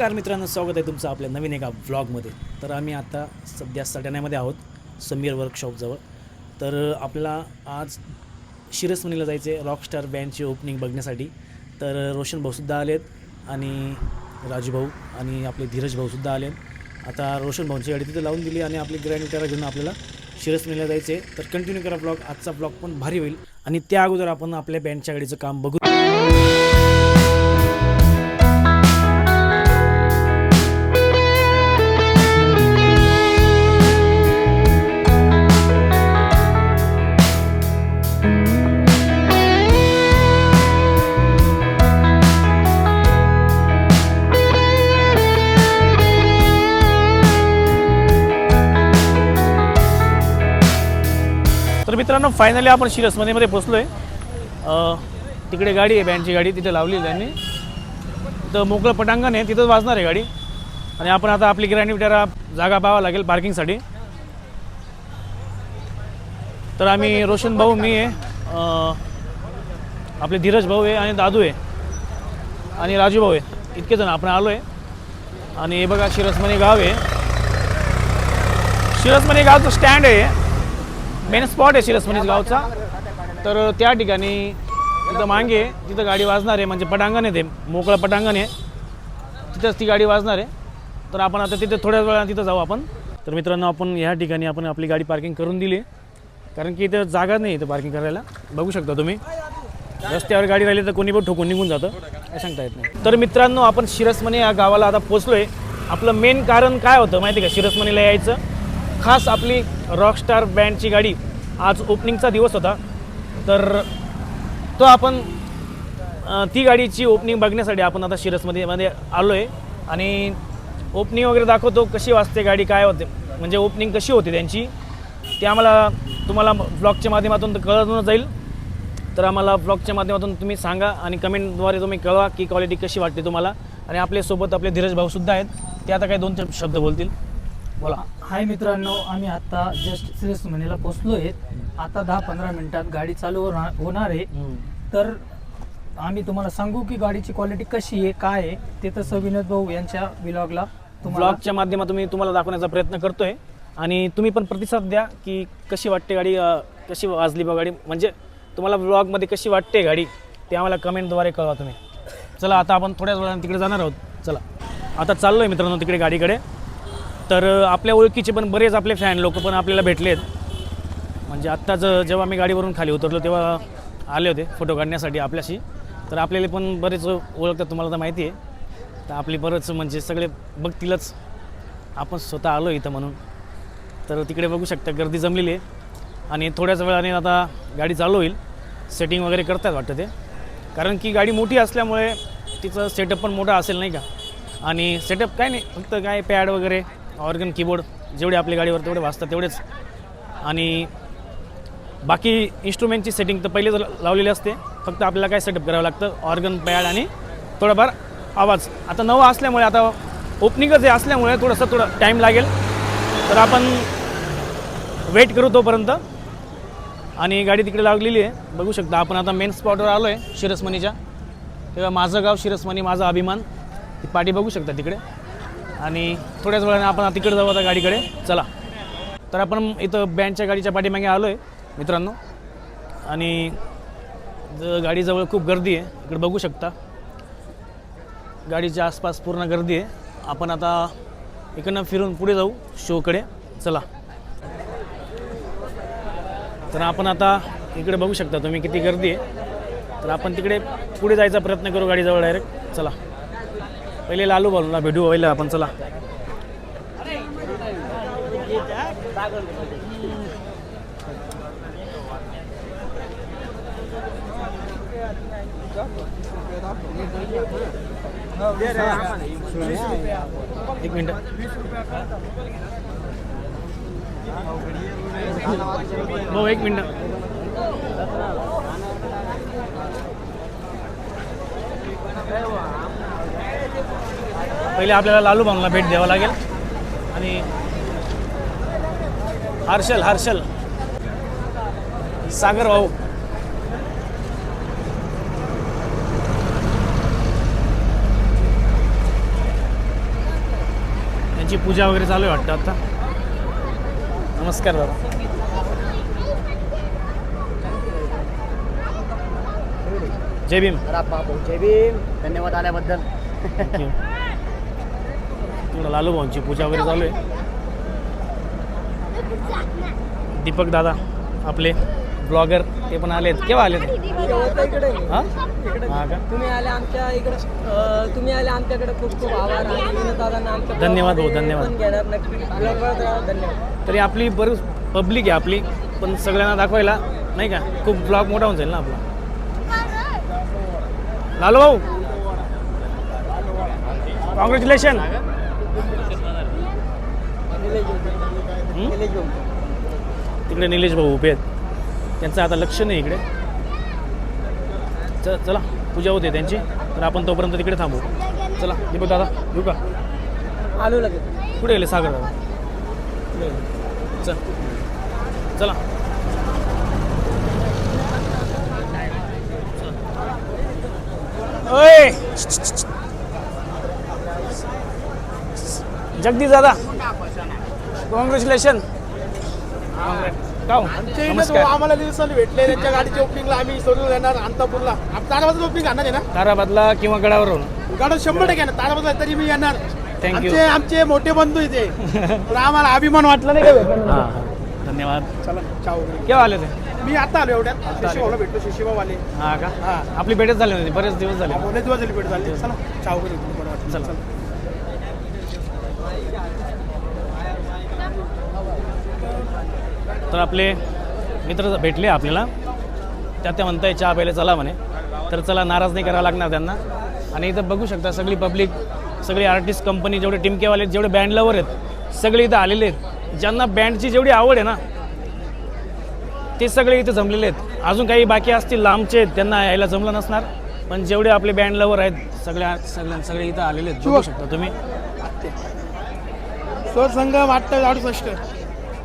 नमस्कार मित्रांनो स्वागत आहे तुमचं आपल्या नवीन एका व्लॉगमध्ये तर आम्ही आता सध्या सटाण्यामध्ये आहोत समीर वर्कशॉपजवळ तर आपल्याला आज शिरसमणीला जायचे रॉकस्टार बँडची ओपनिंग बघण्यासाठी. तर रोशन भाऊसुद्धा आलेत आणि राजू भाऊ आणि आपले धीरज भाऊसुद्धा आले आता रोशन भाऊंची गाडी तिथे लावून दिली आणि आपली ग्रँड विटारा घेऊन आपल्याला शिरसमणीला जायचे तर कंटिन्यू करा ब्लॉग आजचा ब्लॉग पण भारी होईल. आणि त्या अगोदर आपण आपल्या बँडच्या गाडीचं काम बघू फायनली आपण शिरसमध्येमध्ये पोचलो आहे तिकडे गाडी आहे बँडची गाडी तिथे लावली त्यांनी. तिथं मोकळं पटांगण आहे तिथंच वाजणार आहे गाडी. आणि आपण आता आपली ग्रँड विटारा जागा पाहावं लागेल पार्किंगसाठी तर आम्ही रोशन भाऊ मी आहे. आपले धीरज भाऊ आहे आणि दादू आहे. आणि राजू भाऊ आहे. इतके जण आपण आलो आहे आणि हे बघा शिरसमणी गाव आहे. शिरसमणी गावचं स्टँड आहे. मेन स्पॉट आहे शिरसमणीच गावचा. तर त्या ठिकाणी तिथं मागे तिथं गाडी वाजणार आहे. म्हणजे पटांगण आहे ते. मोकळं पटांगण आहे. तिथंच ती गाडी वाजणार आहे. तर आपण आता तिथे थोड्या वेळा तिथं जाऊ आपण. तर मित्रांनो आपण ह्या ठिकाणी आपण आपली गाडी पार्किंग करून दिली कारण की इथं जागा नाही इथं पार्किंग करायला. बघू शकता तुम्ही. रस्त्यावर गाडी राहिली तर कोणी पण ठोकून निघून जातं. काय सांगता येत नाही. तर मित्रांनो आपण शिरसमणी या गावाला आता पोचलो आहे आपलं मेन कारण काय होतं माहिती आहे का? शिरसमणीला यायचं. खास आपली रॉकस्टार बँडची गाडी आज ओपनिंगचा दिवस होता. तर तो आपण ती गाडीची ओपनिंग बघण्यासाठी आपण आता शिरसमध्ये मध्ये आलो आहे आणि ओपनिंग वगैरे दाखवतो कशी वाजते गाडी काय होते म्हणजे ओपनिंग कशी होती त्यांची ते आम्हाला तुम्हाला ब्लॉगच्या माध्यमातून कळवून जाईल. तर आम्हाला ब्लॉगच्या माध्यमातून तुम्ही सांगा आणि कमेंटद्वारे तुम्ही कळवा की क्वालिटी कशी वाटते तुम्हाला. आणि आपल्यासोबत आपले धीरज भाऊसुद्धा आहेत. ते आता काही दोन चार शब्द बोलतील. बोला. हाय मित्रांनो आम्ही आता जस्ट श्रीसमनेला पोचलो आहेत आता दहा पंधरा मिनिटात गाडी चालू होणार होणार आहे. तर आम्ही तुम्हाला सांगू की गाडीची क्वालिटी कशी आहे काय आहे ते तसं विनोद भाऊ यांच्या विलॉगला तुम्हाला ब्लॉगच्या माध्यमातून मी तुम्हाला दाखवण्याचा प्रयत्न करतोय. आणि तुम्ही पण प्रतिसाद द्या की कशी वाटते गाडी अ, कशी वाजली बा गाडी. म्हणजे तुम्हाला ब्लॉगमध्ये कशी वाटते गाडी ते आम्हाला कमेंटद्वारे कळवा तुम्ही. चला आता आपण थोड्याच वेळाने तिकडे जाणार आहोत. चला. आता चाललो आहे मित्रांनो तिकडे गाडीकडे. तर आपल्या ओळखीचे पण बरेच आपले फॅन लोक पण आपल्याला भेटले आहेत म्हणजे आत्ताच जेव्हा मी गाडीवरून खाली उतरलो तेव्हा आले होते फोटो काढण्यासाठी आपल्याशी. तर आपल्याला पण बरेच ओळखतात तुम्हाला तर माहिती आहे. तर आपली बरंच म्हणजे सगळे बघतीलच. आपण स्वतः आलो इथं म्हणून. तर तिकडे बघू शकता गर्दी जमलेली आहे. आणि थोड्याच वेळाने आता गाडी चालू होईल. सेटिंग वगैरे करतात वाटतं ते. कारण की गाडी मोठी असल्यामुळे तिचं सेटअप पण मोठा असेल नाही का? आणि सेटअप काय नाही फक्त काय पॅड वगैरे ऑर्गन कीबोर्ड जेवढे आपल्या गाडीवर तेवढे वाजतात तेवढेच. आणि बाकी इन्स्ट्रुमेंटची सेटिंग तर पहिलेच लावलेली असते. फक्त आपल्याला काय सेटअप करावं लागतं? ऑर्गन पॅड आणि थोडाफार आवाज. आता नवं असल्यामुळे आता ओपनिंगच हे असल्यामुळे थोडंसं थोडं टाईम लागेल. तर आपण वेट करू तोपर्यंत. आणि गाडी तिकडे लागलेली आहे. बघू शकता आपण आता मेन स्पॉटवर आलो आहे शिरसमणीच्या. तेव्हा माझं गाव शिरसमणी माझा अभिमान. ती पाठी बघू शकता तिकडे. आणि थोड्याच वेळाने आपण तिकडे जाऊ आता गाडीकडे. चला. तर आपण इथं बँडच्या गाडीच्या पाठीमागे आलो आहे मित्रांनो. आणि ज- गाडीजवळ खूप गर्दी आहे. इकडे बघू शकता. गाडीच्या आसपास पूर्ण गर्दी आहे. आपण आता इकडनं फिरून पुढे जाऊ शोकडे. चला. तर आपण आता इकडे बघू शकता तुम्ही किती गर्दी आहे. तर आपण तिकडे पुढे जायचा प्रयत्न करू गाडीजवळ डायरेक्ट चला. पहिले लालू बालूला भेटू पहिले आपण चला. एक मिनिट. भाऊ एक मिनिट. पहिले आपल्याला लालू भाऊला भेट द्यावं लागेल. आणि हर्षल हर्षल. सागर भाऊ. त्यांची पूजा वगैरे चालू आहे वाटतं आता. नमस्कार दादा. जय भीम. जय भीम. धन्यवाद आल्याबद्दल. तिकडं लालू भाऊंची पूजा वगैरे चालू आहे. दीपक दादा आपले ब्लॉगर ते पण आलेत. केव्हा आलेत? हां? हां का? तुम्ही आले आमच्या इकडे तुम्ही आले आमच्याकडे खूप खूप आभार आणि धन्यवादमध्ये धन्यवाद. धन्यवाद. तरी आपली बरीच पब्लिक आहे आपली पण सगळ्यांना दाखवायला नाही का? खूप ब्लॉग मोठा होऊन जाईल ना आपला. लालू भाऊ कॉंग्रॅच्युलेशन निलेश भाऊ. निलेश भाऊ. तिकडे निलेश भाऊ उभे आहेत. त्यांचं आता लक्ष नाही इकडे. च चला पूजा होते त्यांची. तर आपण तोपर्यंत तिकडे थांबू. चला दीपक दादा येऊ का? आलो लगेच. कुठे गेले सागर दादा? चल. चला. ओय! जगदीश दादा. कॉंग्रॅच्युलेशन आम्हाला भेटले त्यांच्या गाडीच्या ओपनिंगला आम्ही सोडून अंतापूरला. ताराबाजूला ओपनिंग आणणार आहे ना? ताराबादला किंवा गडावरून. गाडो शंभर टक्के येणार ताराबाजूला तरी मी येणार. You. आमचे मोठे बंधू इथे. पण आम्हाला अभिमान वाटला नाही का? धन्यवाद. चला चाव. केव्हा आले ते? मी आता आलो एवढ्यात. शिशिभाऊला भेटलो हां का? हा. आपली भेटच झाली होती बरेच दिवस झाले. मोठे दिवस झाले भेट झाले. चला. चाव. चला. तर आपले मित्र भेटले आपल्याला. त्या त्या म्हणताय चहा प्यायला चला म्हणे. तर चला नाराज नाही करावं लागणार त्यांना. आणि इथं बघू शकता सगळी पब्लिक सगळी आर्टिस्ट कंपनी जेवढे टिमकेवाले आहेत, जेवढे बँड लवर आहेत सगळे इथं आलेले आहेत. ज्यांना बँडची जेवढी आवड आहे ना ते सगळे इथे जमलेले आहेत. अजून काही बाकी असतील लांबचे आहेत, त्यांना यायला जमलं नसणार. पण जेवढे आपले बँड लवर आहेत सगळ्या सगळ्या सगळे इथं आलेले आहेत. बघू शकता तुम्ही. स्वर संघ वाटतं अडुसष्ट.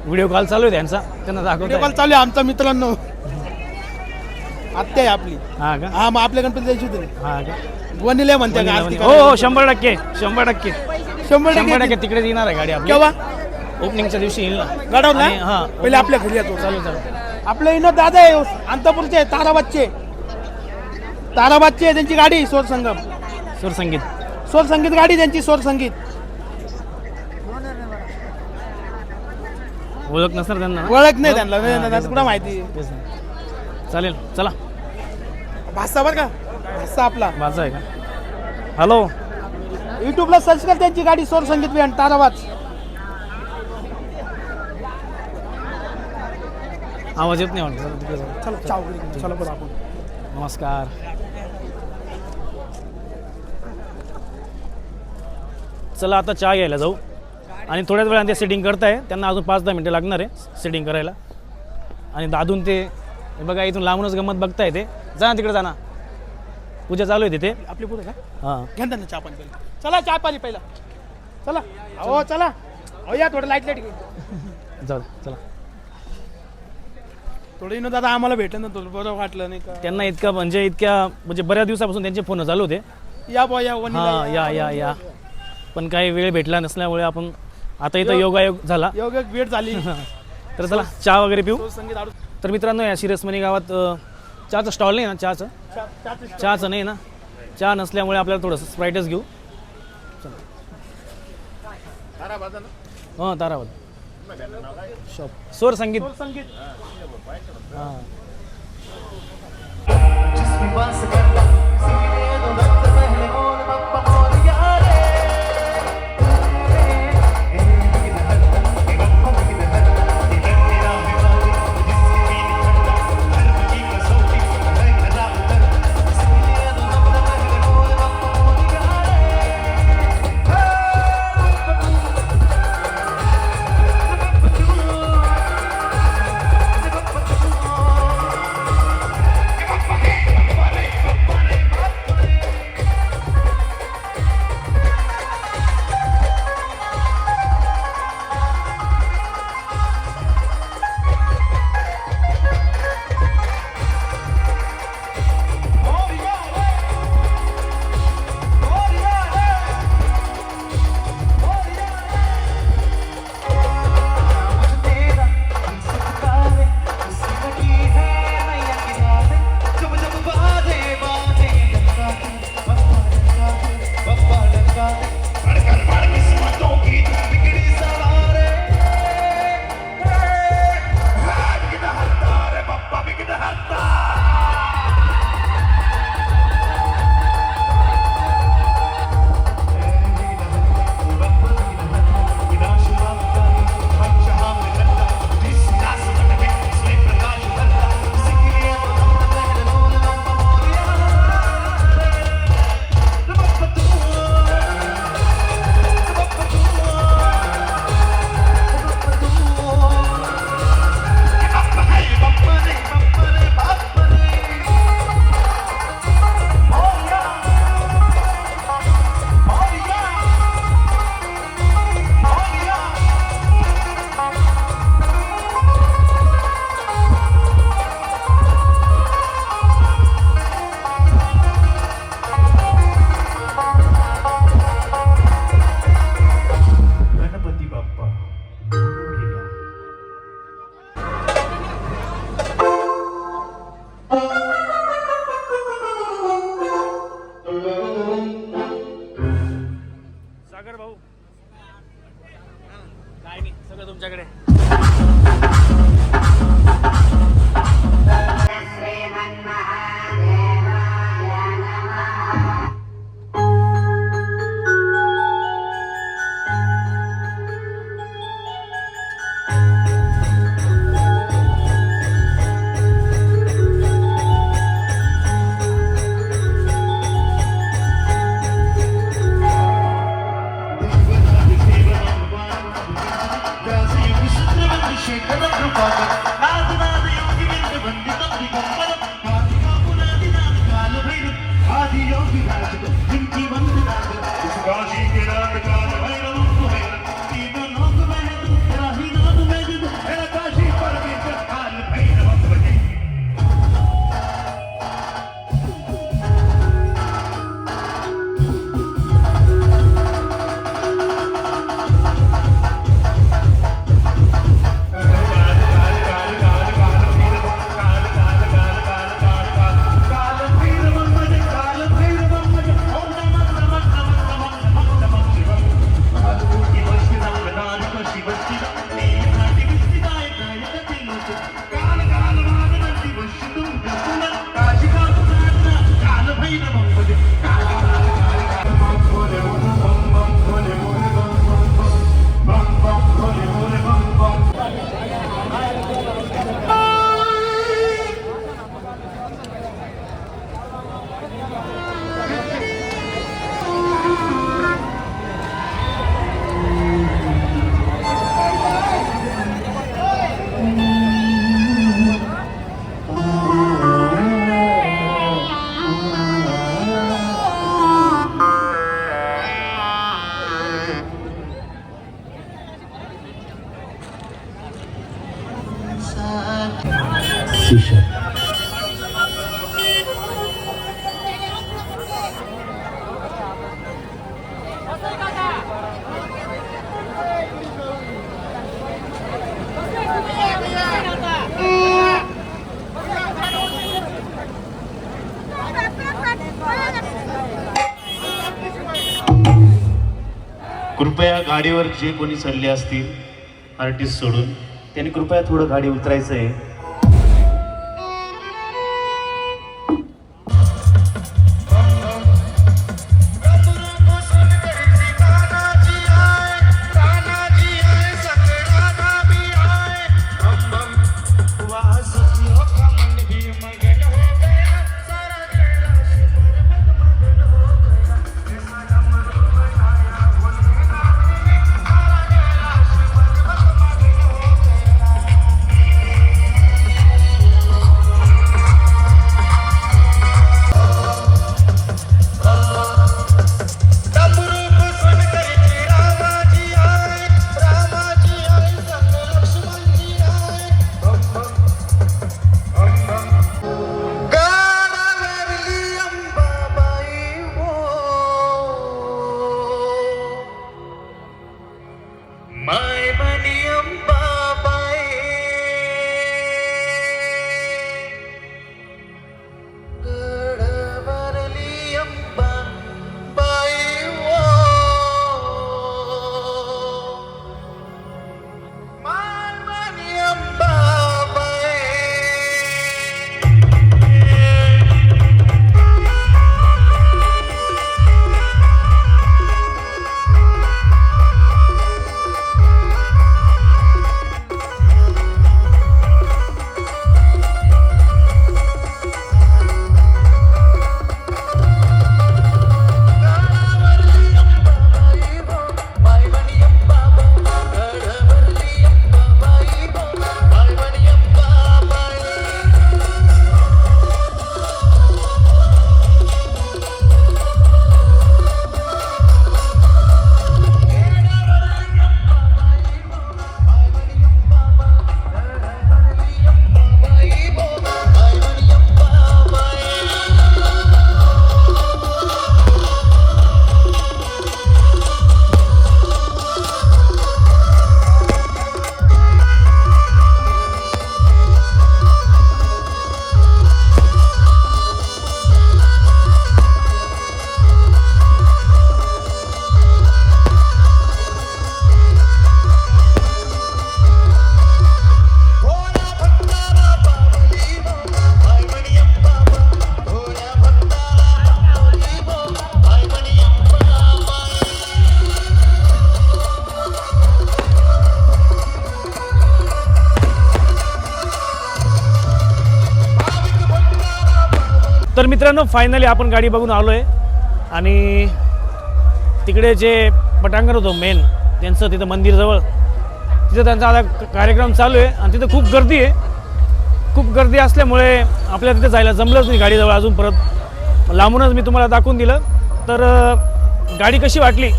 व्हिडिओ कॉल चालू आहे त्यांचा. त्यांना व्हिडिओ दाखवतो कॉल चालू आहे आमचा मित्रांनो. आत्या आहे आपली. हा का? हा मग आपल्या गणपती द्यायची होती. हा का? वनिले म्हणते का? हो हो शंभर टक्के शंभर टक्के. शंभर शंभर टक्के टक्के तिकडे येणार आहे गाडी आपली. केव्हा? ओपनिंगच्या दिवशी येईल ना. गडवला आणि- हा पहिले आपल्या घरी येतो. चालू चालू. आपले विनोद दादा आहे अंतपूरचे ताराबादचे. ताराबादचे आहे त्यांची गाडी स्वर संगम. सुर संगीत. स्वर संगीत गाडी त्यांची स्वर संगीत. ओळख नसणार त्यांना? ओळख नाही त्यांना नाही, नाही, तेच कुठं माहिती? तेच ना. चालेल चला. भाषा बरं का? भाषा आपला. वाचा आहे का? हॅलो युट्यूबला सर्च कर त्यांची गाडी स्वर संगीत बँड ताराबाद. आवाज येत नाही वाटत चला तिकडे जाऊ. चला चाव घरी. चला बरं आपण. नमस्कार. चला आता चहा घ्यायला जाऊ. आणि थोड्याच वेळाने ते सेटिंग करताय. त्यांना अजून पाच दहा मिनटं लागणार आहे सेटिंग करायला. आणि दादून ते बघा इथून लांबूनच गंमत बघताय ते. जा ना तिकडे जा ना. पूजा चालू आहे तिथे. आपली पुढे का हां. घ्या त्यांना चहा पाणी पहिला. चला चहा पाणी पहिला. चला. हो चला. हो या थोडं लाइट लाइट जाऊ दे, चला. थोडं विनोद दादा आम्हाला भेटलं ना थोडं बरं वाटलं नाही का? त्यांना इतका म्हणजे इतक्या म्हणजे बऱ्याच दिवसापासून त्यांचे फोन चालू होते. या बॉ या वनिला हां या या या. पण काही वेळ भेटला नसल्यामुळे आपण आता इथं योगायोग झाला. योग्य वेळ झाली. तर चला चहा वगैरे पिऊ. संगीत आडू तर मित्रांनो या शिरसमणी गावात अ, चहाचं स्टॉल नाही ना चहाचं? चहा- चहाचं नाही ना? चहा नसल्यामुळे आपल्याला थोडंसं स्प्राईटच घेऊ. हां ताराबाद. शॉप स्वर संगीत. संगीत. हां. कृपया गाडीवर जे कोणी चढले असतील आर्टिस्ट सोडून त्यांनी कृपया थोडं गाडी उतरायचं आहे. मित्रांनो फायनली आपण गाडी बघून आलो आहे आणि तिकडे जे पटांगण होतो मेन त्यांचं तिथं मंदिरजवळ तिथं त्यांचा आता कार्यक्रम चालू आहे. आणि तिथं खूप गर्दी आहे. खूप गर्दी असल्यामुळे आपल्याला तिथे जायला जमलंच नाही गाडीजवळ अजून परत. लांबूनच मी तुम्हाला दाखवून दिलं. तर गाडी कशी वाटली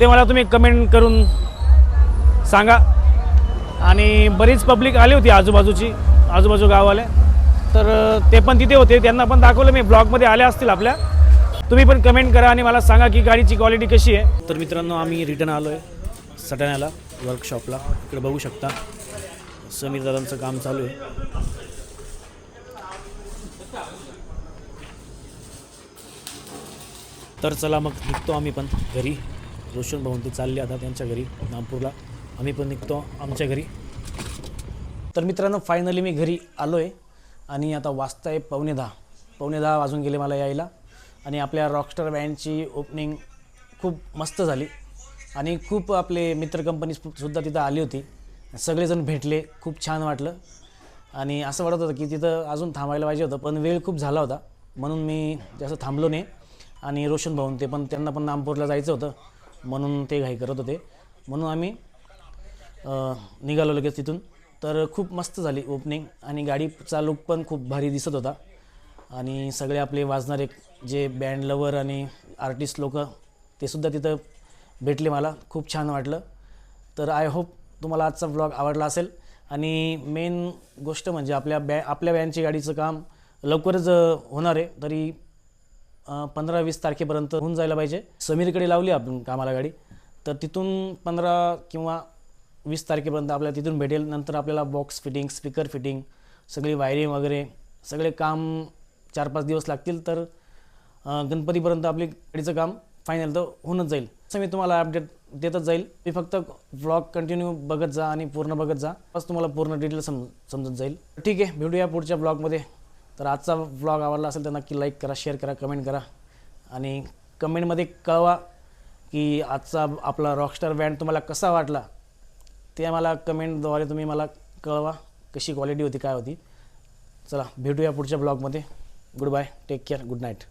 ते मला तुम्ही कमेंट करून सांगा. आणि बरीच पब्लिक आली होती आजूबाजूची आजूबाजू गाववाल्या तर ते पण तिथे होते. त्यांना पण दाखवलं. मी ब्लॉगमध्ये आले असतील आपल्या. तुम्ही पण कमेंट करा आणि मला सांगा की गाडीची क्वालिटी कशी आहे. तर मित्रांनो आम्ही रिटर्न आलो आहे सटाण्याला वर्कशॉपला इकडे बघू शकता. समीर दादांचं काम चालू आहे. तर चला मग निघतो आम्ही पण घरी. रोशन भाऊन ते चालले आता त्यांच्या घरी नागपूरला. आम्ही पण निघतो आमच्या घरी. तर मित्रांनो फायनली मी घरी आलो आहे आणि आता वाजता आहे पावणे दहा. पावणे दहा वाजून गेले मला यायला. आणि आपल्या रॉकस्टार बँडची ओपनिंग खूप मस्त झाली. आणि खूप आपले मित्र कंपनी सुद्धा तिथं आली होती. सगळेजण भेटले. खूप छान वाटलं. आणि असं वाटत होतं की तिथं अजून थांबायला पाहिजे होतं पण वेळ खूप झाला होता. म्हणून मी जास्त थांबलो नाही. आणि रोशन भाऊन ते पण त्यांना पण नामपूरला जायचं होतं. म्हणून ते घाई करत होते. म्हणून आम्ही निघालो लगेच तिथून. तर खूप मस्त झाली ओपनिंग आणि गाडीचा लुक पण खूप भारी दिसत होता. आणि सगळे आपले वाजणारे जे बँड लवर आणि आर्टिस्ट लोक ते सुद्धा तिथं भेटले मला. खूप छान वाटलं. तर आय होप तुम्हाला आजचा ब्लॉग आवडला असेल. आणि मेन गोष्ट म्हणजे आपल्या बॅ आपल्या बँडची गाडीचं काम लवकरच होणार आहे. तरी पंधरा वीस तारखेपर्यंत होऊन जायला पाहिजे. समीरकडे लावली आपण कामाला गाडी. तर तिथून पंधरा किंवा वीस तारखेपर्यंत आपल्याला तिथून भेटेल. नंतर आपल्याला बॉक्स फिटिंग स्पीकर फिटिंग सगळी वायरिंग वगैरे सगळे काम चार पाच दिवस लागतील तर गणपतीपर्यंत आपली गाडीचं काम फायनल तर होऊनच जाईल. असं मी तुम्हाला अपडेट देतच जाईल. मी फक्त व्लॉग कंटिन्यू बघत जा आणि पूर्ण बघत जा. बस तुम्हाला पूर्ण डिटेल सम समजत जाईल. ठीक आहे भेटूया पुढच्या ब्लॉगमध्ये तर आजचा व्लॉग आवडला असेल तर नक्की लाईक करा शेअर करा कमेंट करा. आणि कमेंटमध्ये कळवा की आजचा आपला रॉकस्टार बँड तुम्हाला कसा वाटला. ते मला कमेंटद्वारे तुम्ही मला कळवा कशी क्वालिटी होती काय होती. चला भेटूया पुढच्या ब्लॉगमध्ये good bye take care good night